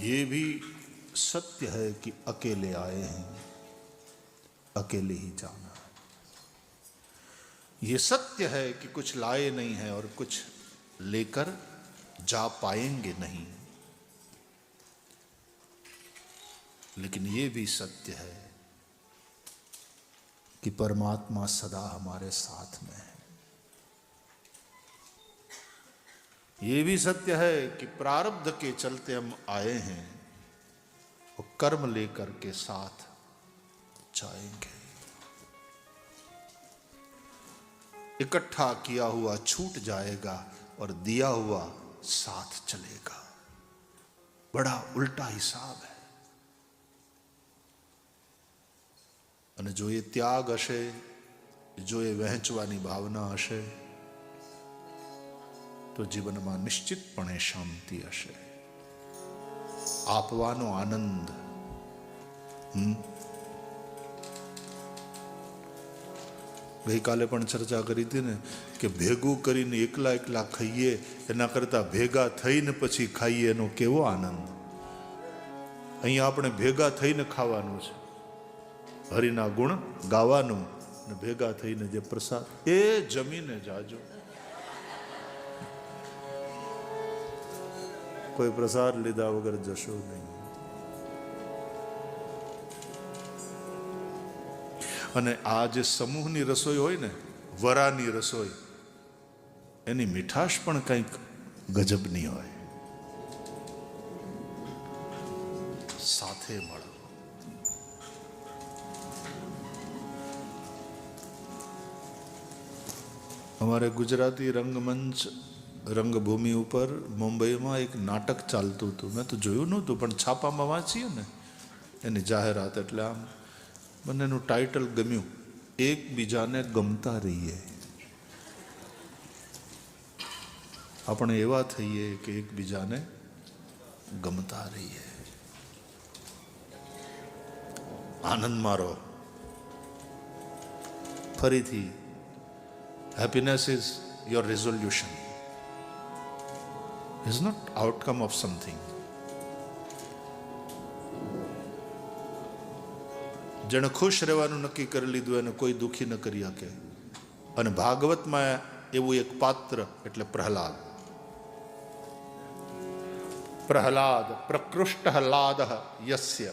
ये भी सत्य है कि अकेले आए हैं। अकेले ही जाना है। ये सत्य है कि कुछ लाए नहीं है और कुछ लेकर जा पाएँगे नहीं। लेकिन ये भी सत्य है कि परमात्मा सदा हमारे साथ में है। ये भी सत्य है कि प्रारब्ध के चलते हम आए हैं और कर्म लेकर के साथ जाएंगे इकट्ठा किया हुआ छूट जाएगा और दिया हुआ साथ चलेगा बड़ा उल्टा हिसाब है અને જો એ ત્યાગ હશે જો એ વહેંચવાની ભાવના હશે તો જીવનમાં નિશ્ચિતપણે શાંતિ હશે. આપવાનો આનંદ? ગઈકાલે પણ ચર્ચા કરી હતી ને કે ભેગું કરીને એકલા એકલા ખાઈએ, એના કરતાં ભેગા થઈને પછી ખાઈએ એનો કેવો આનંદ? અહીંયા આપણે ભેગા થઈને ખાવાનું છે. હરિના ગુણ ગાવાનું ને ભેગા થઈને જે પ્રસાદ, એ જમીને જાજો. કોઈ પ્રસાદ લીધા વગર જશો નહીં. અને આ જે સમૂહની રસોઈ હોય ને, વરાની રસોઈ, એની મીઠાશ પણ કંઈક ગજબની હોય. સાથે મળો. અમારે ગુજરાતી રંગમંચ રંગભૂમિ ઉપર મુંબઈમાં એક નાટક ચાલતું હતું. મેં તો જોયું નહોતું, પણ છાપામાં વાંચીએ ને, એની જાહેરાત. એટલે આમ બંનેનું ટાઇટલ ગમ્યું, એકબીજાને ગમતા રહીએ. આપણે એવા થઈએ કે એકબીજાને ગમતા રહીએ. આનંદ મારો. ફરીથી happiness is your resolution. Is not outcome of something. જેણે ખુશ રહેવાનું નક્કી કરી લીધું, એને કોઈ દુઃખી ન કરી શકે. અને ભાગવતમાં એવું એક પાત્ર એટલે પ્રહલાદ. પ્રહલાદ પ્રકૃષ્ટ હલાદ યસ્ય.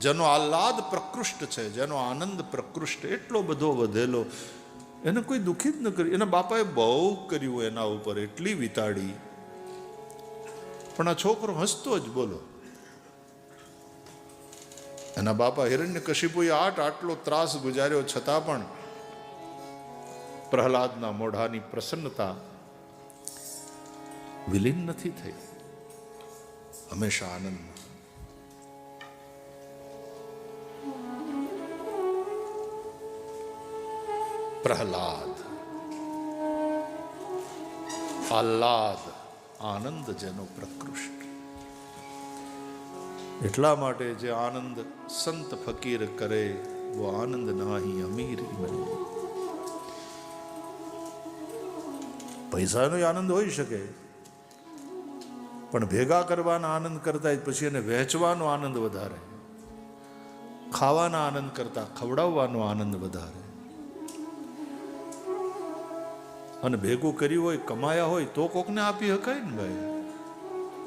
જેનો આહલાદ પ્રકૃષ્ટ છે, જેનો આનંદ પ્રકૃષ્ટ, એટલો બધો વધેલો. એને કોઈ દુઃખી જ ન કર્યું એના બાપાએ બહુ કર્યું એના ઉપર, એટલી વિતાડી. પણ આ છોકરો હસતો જ બોલો. એના બાપા હિરણ્ય કશિપુએ આટ આટલો ત્રાસ ગુજાર્યો છતાં પણ પ્રહલાદના મોઢાની પ્રસન્નતા વિલીન નથી થઈ. હંમેશા આનંદ પ્રહલાદ. આહલાદ. આનંદ જેનો પ્રકૃષ્ટ. એટલા માટે જે આનંદ સંત ફકીર કરે, વો આનંદ નાહી અમીર પૈસાનો આનંદ હોઈ શકે, પણ ભેગા કરવાના આનંદ કરતા પછી એને વહેંચવાનો આનંદ વધારે. ખાવાના આનંદ કરતા, ખવડાવવાનો આનંદ વધારે. અને ભેગું કર્યું હોય, કમાયા હોય, તો કોકને આપી શકાય ને ભાઈ?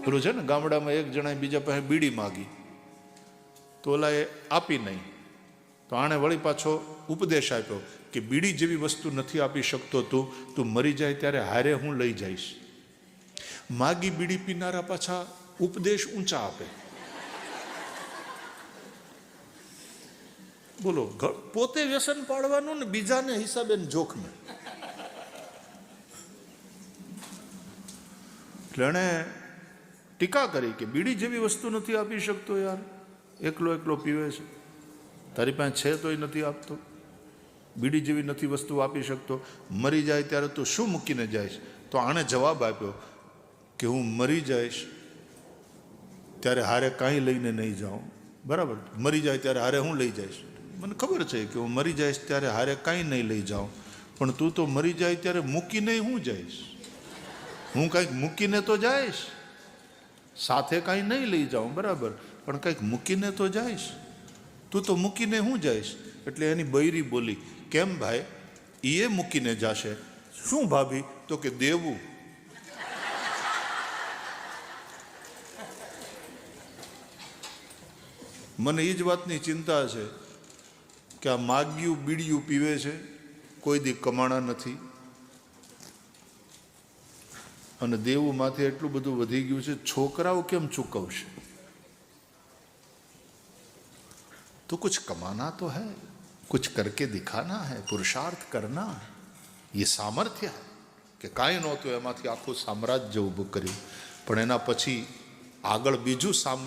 પેલું છે ને, ગામડામાં એક જણાએ બીજા પાસે બીડી માગી. તો ઓલા એ આપી નહીં. તો આણે વળી પાછો ઉપદેશ આપ્યો કે બીડી જેવી વસ્તુ નથી આપી શકતો તું તું મરી જાય ત્યારે હારે હું લઈ જઈશ. માગી બીડી પીનારા પાછા ઉપદેશ ઊંચા આપે. બોલો પોતે વ્યસન પાડવાનું ને બીજાને હિસાબે જોખમે. એટલે ટીકા કરી કે બીડી જેવી વસ્તુ નથી આપી શકતો યાર. એકલો એકલો પીવે છે. તારી પાસે છે તોય નથી આપતો. બીડી જેવી નથી વસ્તુ આપી શકતો. મરી જાય ત્યારે તું શું મૂકીને જઈશ? તો આણે જવાબ આપ્યો કે હું મરી જઈશ ત્યારે હારે કાંઈ લઈને નહીં જાઉં. બરાબર? મરી જાય ત્યારે હારે હું લઈ જઈશ? મને ખબર છે કે હું મરી જઈશ ત્યારે હારે કાંઈ નહીં લઈ જાઉં. પણ તું તો મરી જાય ત્યારે મૂકીને હું જઈશ. હું કંઈક મૂકીને તો જઈશ. સાથે કાંઈ નહીં લઈ જાઉં, બરાબર. પણ કંઈક મૂકીને તો જઈશ. તું તો મૂકીને હું જઈશ? એટલે એની બૈરી બોલી, કેમ ભાઈ? એ મૂકીને જાશે. શું ભાભી? તો કે દેવું. મને એ જ વાતની ચિંતા છે કે આ માગ્યું, બીડિયું પીવે છે? કોઈ દી કમાણા નથી. અને દેવું માથે એટલું બધું વધી ગયું છે છોકરાઓ કેમ ચૂકવશે तो कुछ कमाना तो है कुछ करके दिखाना है पुरुषार्थ करना है ये સામર્થ્ય है કે કાંઈ નહોતું એમાંથી આખું સામ્રાજ્ય ઊભું કર્યું પણ એના પછી આગળ બીજું સામ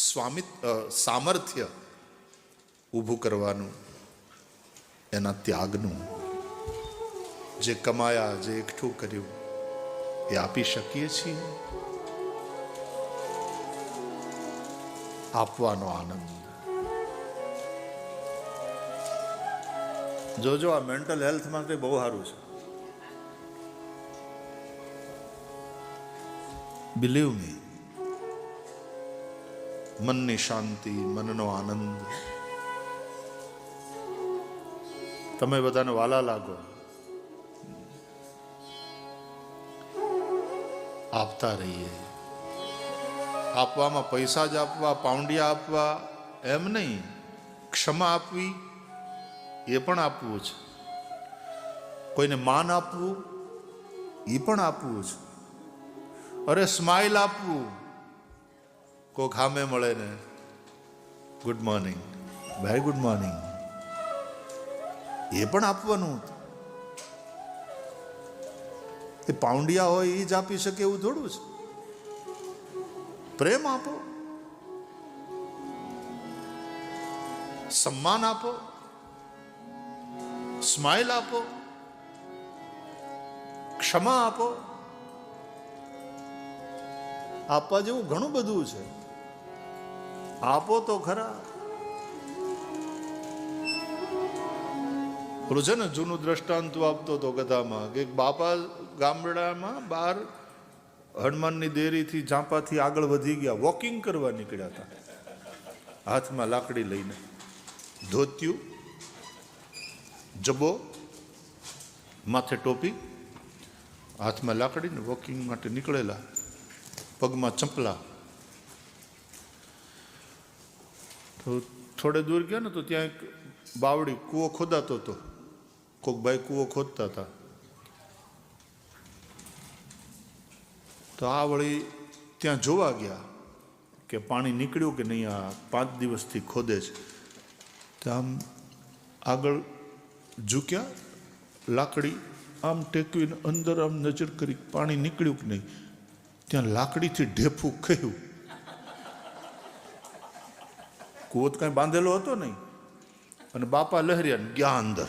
સ્વામિત અ, સામર્થ્ય ઊભું કરવાનું એના ત્યાગનું જે કમાયા જે એકઠું કર્યું એ આપી શકીએ છીએ. આપવાનો આનંદ. જોજો, આ મેન્ટલ હેલ્થ માટે બહુ સારું છે. બિલીવ મી મનની શાંતિ, મનનો આનંદ. તમે બધાને વાલા લાગો. આપતા રહીએ. આપવામાં પૈસા જ આપવા, પાઉંડિયા આપવા, એમ નહીં. ક્ષમા આપવી એ પણ આપવું છે કોઈને માન આપવું એ પણ આપવું છે અરે સ્માઇલ આપવું કોક હામે મળે ને. Good morning. Very good morning. એ પણ આપવાનું હતું. એ પાઉંડિયા હોય એ જ આપી શકે એવું થોડું છે. પ્રેમ આપો. સન્માન આપો. સ્માઇલ આપો. ક્ષમા આપો. આપવા જેવું ઘણું બધું છે. આપો તો ખરા. પેલું છે ને, જૂનું દ્રષ્ટાંત આપતો હતો કથામાં કે બાપા ગામડામાં બહાર હનુમાનની દેરીથી ઝાંપાથી આગળ વધી ગયા વોકિંગ કરવા નીકળ્યા હતા. હાથમાં લાકડી લઈને. ધોત્યું જબો માથે ટોપી, હાથમાં લાકડીને વોકિંગ માટે નીકળેલા, પગમાં ચંપલા. તો થોડે દૂર ગયા ને તો ત્યાં એક બાવડી કૂવો ખોદાતો હતો. કોક ભાઈ કૂવો ખોદતા હતા. તો આ વળી ત્યાં જોવા ગયા કે પાણી નીકળ્યું કે નહીં, આ પાંચ દિવસથી ખોદે છે. તો આમ આગળ ઝૂક્યા, લાકડી આમ ટેકવીને અંદર આમ નજર કરી પાણી નીકળ્યું કે નહીં. ત્યાં લાકડીથી ઢેફું ખયું. કૂવો તો કાંઈ બાંધેલો હતો નહીં. અને બાપા લહેર્યા ગયા અંદર.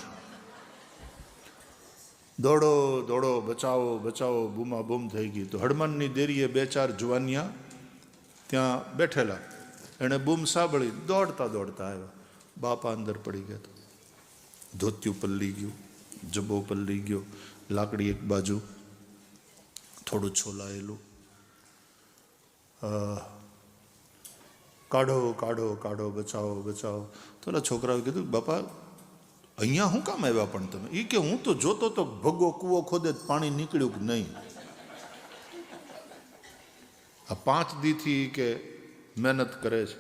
દોડો દોડો, બચાવો બચાવો, બૂમા બૂમ થઈ ગઈ. તો હડમાનની દેરીએ બે ચાર જુવાનિયા ત્યાં બેઠેલા. એણે બૂમ સાંભળી, દોડતા દોડતા આવ્યા. બાપા અંદર પડી ગયા ધોત્યું પલ્લી ગયું, જબ્બો પલ્લી ગયો, લાકડી એક બાજુ થોડું છોલાયેલું. કાઢો કાઢો કાઢો, બચાવો બચાવો. તો છોકરાઓ કીધું, બાપા અહીંયા શું કામ આવ્યા પણ તમે? એ કે હું તો જોતો તો ભગો કૂવો ખોદે પાણી નીકળ્યું કે નહીં? આ પાંચ દીથી કે મહેનત કરે છે.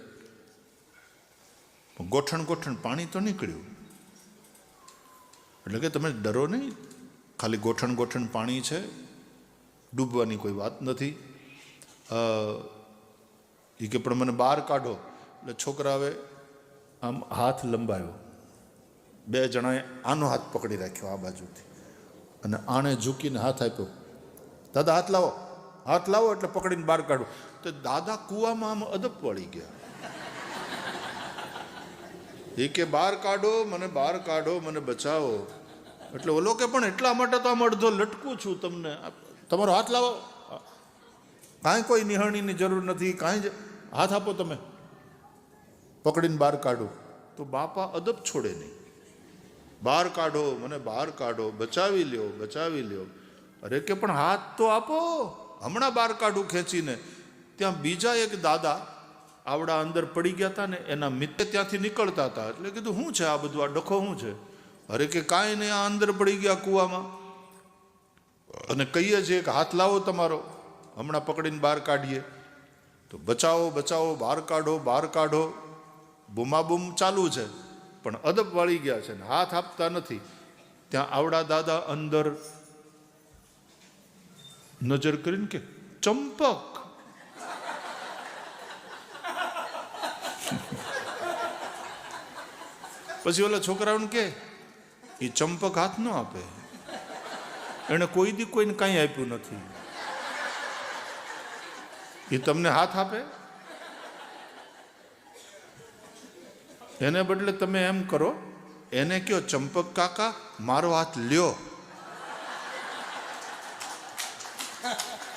ગોઠણ ગોઠણ પાણી તો નીકળ્યું. એટલે કે તમે ડરો નહીં? ખાલી ગોઠણ ગોઠણ પાણી છે. ડૂબવાની કોઈ વાત નથી. એ કે પણ મને બહાર કાઢો. એટલે છોકરાએ આમ હાથ લંબાવ્યો બે જણાએ આનો હાથ પકડી રાખ્યો આ બાજુથી. અને આણે ઝૂકીને હાથ આપ્યો. દાદા, હાથ લાવો. હાથ લાવો એટલે પકડીને બહાર કાઢો. તો દાદા કૂવામાં આમ અદબ વળી ગયા. એ કે બહાર કાઢો, મને બહાર કાઢો, મને બચાવો. એટલે ઓલો કે, પણ એટલા માટે તો આમ અડધો લટકું છું તમને. તમારો હાથ લાવો. કાંઈ કોઈ નિહળણીની જરૂર નથી. કાંઈ જ. હાથ આપો તમે. પકડીને બહાર કાઢો. તો બાપા અદબ છોડે નહીં. બહાર કાઢો, મને બહાર કાઢો, બચાવી લ્યો બચાવી લ્યો. અરે કે પણ હાથ તો આપો. હમણાં બહાર કાઢું ખેંચીને. ત્યાં બીજા એક દાદા આવડા અંદર પડી ગયા હતા ને, એના મિત્ર ત્યાંથી નીકળતા હતા એટલે કીધું, શું છે આ બધું? આ ડખો શું છે? અરે કે કાંઈ નહીં, આ અંદર પડી ગયા કૂવામાં. અને કહીએ છીએ કે, હાથ લાવો તમારો. હમણાં પકડીને બહાર કાઢીએ. તો, બચાવો બચાવો બહાર કાઢો બહાર કાઢો. બૂમાબૂમ ચાલુ છે. પણ અદબ વાળી ગયા છે ને હાથ આપતા નથી. ત્યાં આવડા દાદા અંદર નજર કરીને કે, ચંપક. પછી ઓલા છોકરાઓને કે, એ ચંપક હાથ ન આપે. એણે કોઈ દી કોઈને કાંઈ આપ્યું નથી. એ તમને હાથ આપે? એને બદલે તમે એમ કરો, એને કયો, ચંપક કાકા, મારો હાથ લ્યો.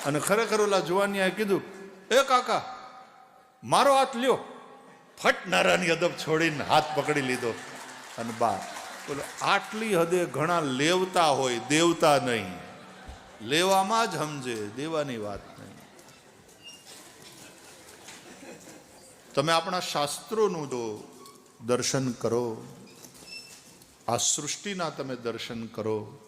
અને ખરેખર ઓલા જુવાનીએ કીધું, એ કાકા, મારો હાથ લ્યો. ફટ નારાની અદબ છોડીને હાથ પકડી લીધો. અને બાર. બોલો, આટલી હદે ઘણા લેવતા હોય, દેવતા નહીં. લેવામાં જ સમજે, દેવાની વાત નહીં. તમે આપણા શાસ્ત્રોનું જો દર્શન કરો. આ સૃષ્ટિના તમે દર્શન કરો.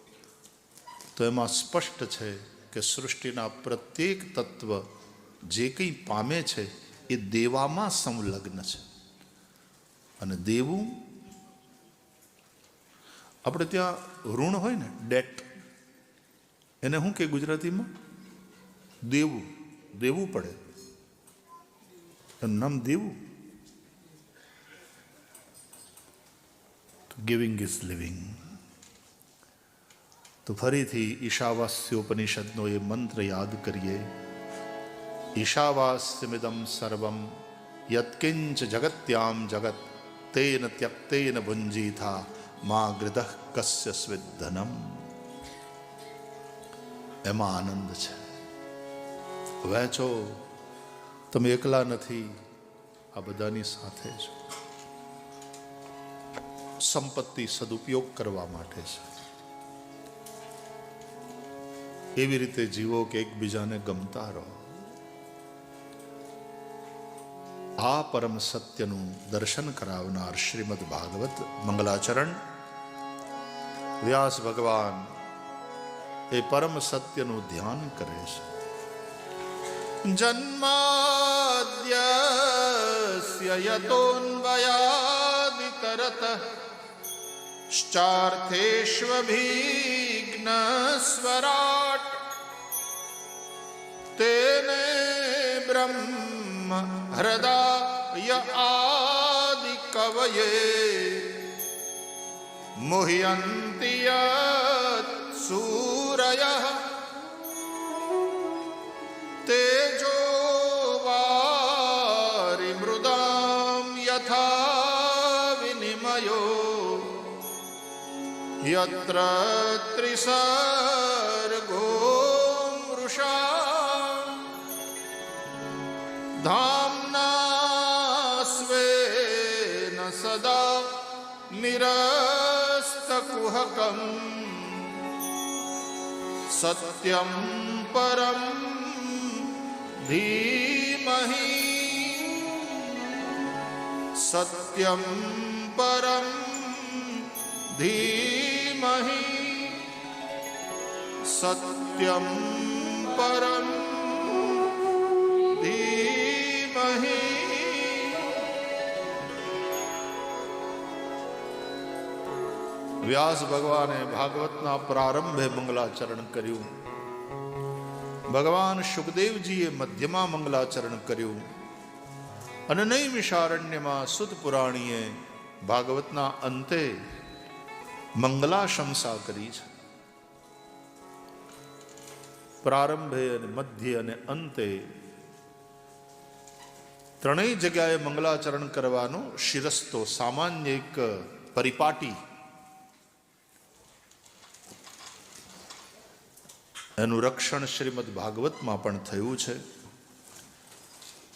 તો એમાં સ્પષ્ટ છે કે સૃષ્ટિના પ્રત્યેક તત્વ જે કંઈ પામે છે, એ દેવામાં સંલગ્ન છે. અને દેવું, આપણે ત્યાં ઋણ હોય ને, ડેટ, એને શું કે ગુજરાતીમાં? દેવું. દેવું પડે. એનું નામ દેવું. ગિવિંગ ઇઝ લિવિંગ તો ફરીથી ઈશાવાસ્યોપનિષદનો એ મંત્ર યાદ કરીએ ઈશાવાસ્યમિદમ સર્વમ યત્કિંચ જગત્યામ જગત તેન ત્યક્તેન ભુંજીથા મા ગૃધ કસ્ય સ્વિધનમ એમાં આનંદ છે વહેંચો તમે એકલા નથી આ બધાની સાથે છો સંપત્તિ સદુપયોગ કરવા માટે છે. એવી રીતે જીવો કે એકબીજાને ગમતા રહો. આ પરમ સત્યનું દર્શન કરાવનાર શ્રીમદ ભાગવત મંગલાચરણ. વ્યાસ ભગવાન એ પરમ સત્યનું ધ્યાન કરે છે. જન્માદ્યસ્ય યતોન્વયાદિતરત શ્ચાર્થેષ્વભીઘ્નસ્વરાટ તેને બ્રહ્મ હૃદય આદિ કવયે મુહ્યન્તિ યત સૂરયઃ યત્ર ત્રિસર્ગો મૃષા ધામ્ના સ્વેન સદા નિરસ્તકુહકમ સત્યમ પરમ ધીમહિ સત્યમ પરમ ધીમહિ સત્યમ પરમ ધીમહિ વ્યાસ ભગવાને ભાગવતના પ્રારંભે મંગલાચરણ કર્યું. ભગવાન સુખદેવજીએ મધ્યમાં મંગલાચરણ કર્યું. અને નૈમિષારણ્યમાં સુદ પુરાણીએ ભાગવતના અંતે મંગલાશંસા કરી છે. પ્રારંભે અને મધ્ય અને અંતે ત્રણેય જગ્યાએ મંગલાચરણ કરવાનો શિરસ્તો, સામાન્ય એક પરિપાટી. એનું રક્ષણ શ્રીમદ ભાગવતમાં પણ થયું છે.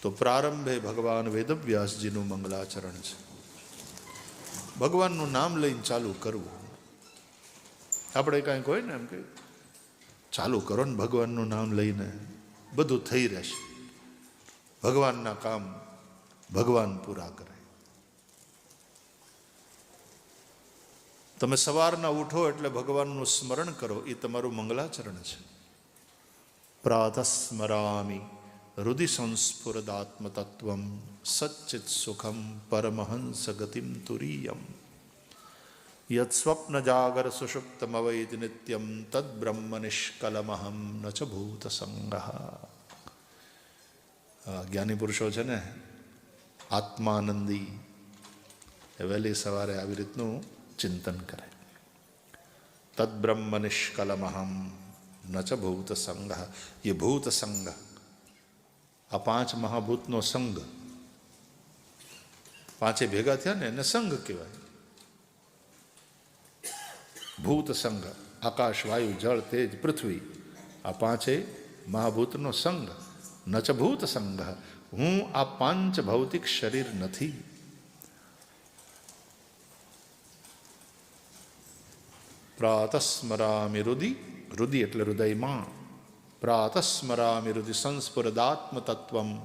તો પ્રારંભે ભગવાન વેદવ્યાસજીનું મંગલાચરણ છે. ભગવાનનું નામ લઈને ચાલુ કરવું. આપણે કાંઈક હોય ને એમ કે ચાલુ કરો ને ભગવાનનું નામ લઈને બધું થઈ રહેશે. ભગવાનના કામ ભગવાન પૂરા કરે. તમે સવારના ઉઠો એટલે ભગવાનનું સ્મરણ કરો, એ તમારું મંગલાચરણ છે. પ્રાતસ્મરામી રુધિ સંસ્ફુરદાત્મ તત્વમ સચ્ચિત સુખમ પરમહંસ ગતિમ તુરીયમ. યત સ્વપ્ન જાગર સુષુપ્તમવૈતિ નિત્યમ તદ બ્રહ્મ નિષ્કલમહમ ન ચ ભૂત સંગહ જ્ઞાની પુરુષો છે ને આત્માનંદી એ વહેલી સવારે આવી રીતનું ચિંતન કરે તદ્બ્રહ્મ નિષ્કલમહમ ન ચ ભૂત સંગહ એ ભૂત સંગ આ પાંચ મહાભૂતનો સંગ પાંચે ભેગા થયા ને એને સંઘ કહેવાય ભૂત સંઘ, આકાશ, વાયુ, જળ, તેજ, પૃથ્વી. આ પાંચે મહાભૂતનો સંઘ, નચભૂત ભૂત સંઘ. હું આ પાંચ ભૌતિક શરીર નથી. પ્રાતસ્મરામિ રુધિ રુધિ એટલે હૃદયમાં. પ્રાતસ્મરામિ રુધિ સંસ્ફુરદાત્મ તત્વમ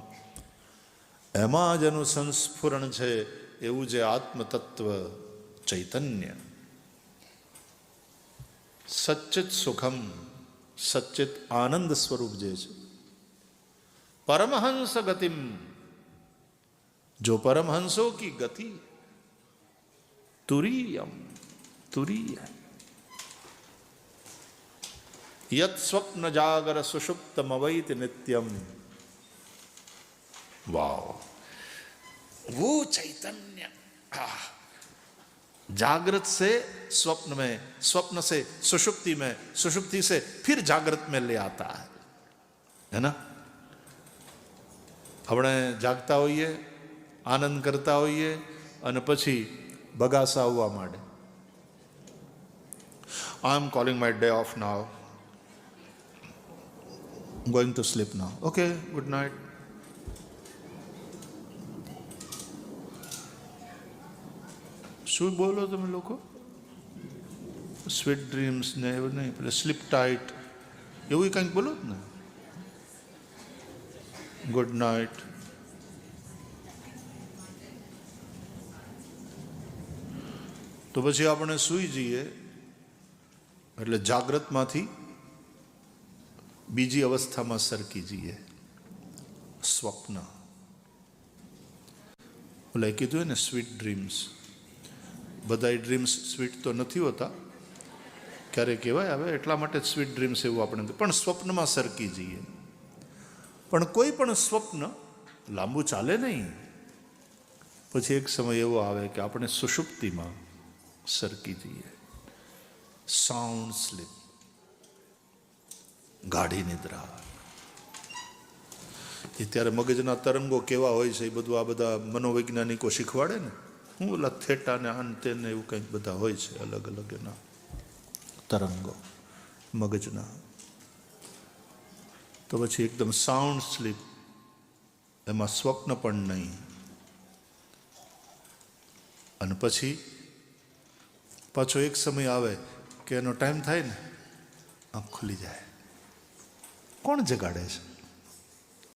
એમાં જ સંસ્ફુરણ છે, એવું જે આત્મતત્વ, ચૈતન્ય. સચ્ચિત સુખમ સચ્ચિત આનંદ સ્વરૂપ જે છે પરમહંસ ગતિમ જો પરમહંસો की गति तुरीयम तुरीय यत स्वप्न जागर सुषुप्तम अवैत नित्यम वाह वो चैतन्य आह, जागृत से स्वप्न में स्वप्न से सुषुप्ति में सुषुप्ति से फिर जागृत में ले आता है है ना આપણે જાગતા હોઈએ આનંદ કરતા હોઈએ અને પછી બગાસા આવવા માંડે I am calling my day off now going to sleep now okay good night શું બોલો તમે લોકો? સ્વીટ ડ્રીમ્સ ને એવું નહીં, પેલે સ્લીપ ટાઈટ એવું કંઈક બોલો જ ને? ગુડ નાઇટ તો પછી આપણે સૂઈ જઈએ, એટલે જાગ્રતમાંથી બીજી અવસ્થામાં સરકી જઈએ. સ્વપ્ન. ઓલા કીધું ને સ્વીટ ડ્રીમ્સ બધા ડ્રીમ્સ સ્વીટ તો નથી હોતા. ક્યારેક કહેવાય હવે એટલા માટે સ્વીટ ડ્રીમ્સ એવું આપણે પણ સ્વપ્નમાં સરકી જઈએ. પણ કોઈ પણ સ્વપ્ન લાંબુ ચાલે નહીં. પછી એક સમય એવો આવે કે આપણે સુષુપ્તિમાં સરકી જઈએ. Sound slip ગાઢી નિદ્રા. એ ત્યારે મગજના તરંગો કેવા હોય છે એ બધું આ બધા મનોવૈજ્ઞાનિકો શીખવાડે ને? હું ઓલા થેટા ને આન તે ને એવું કંઈક બધા હોય છે, અલગ અલગ એના તરંગો, મગજના. તો પછી એકદમ સાઉન્ડ સ્લીપ એમાં સ્વપ્ન પણ નહીં. અને પછી પાછો એક સમય આવે કે એનો ટાઈમ થાય ને, આંખ ખુલી જાય. કોણ જગાડે છે?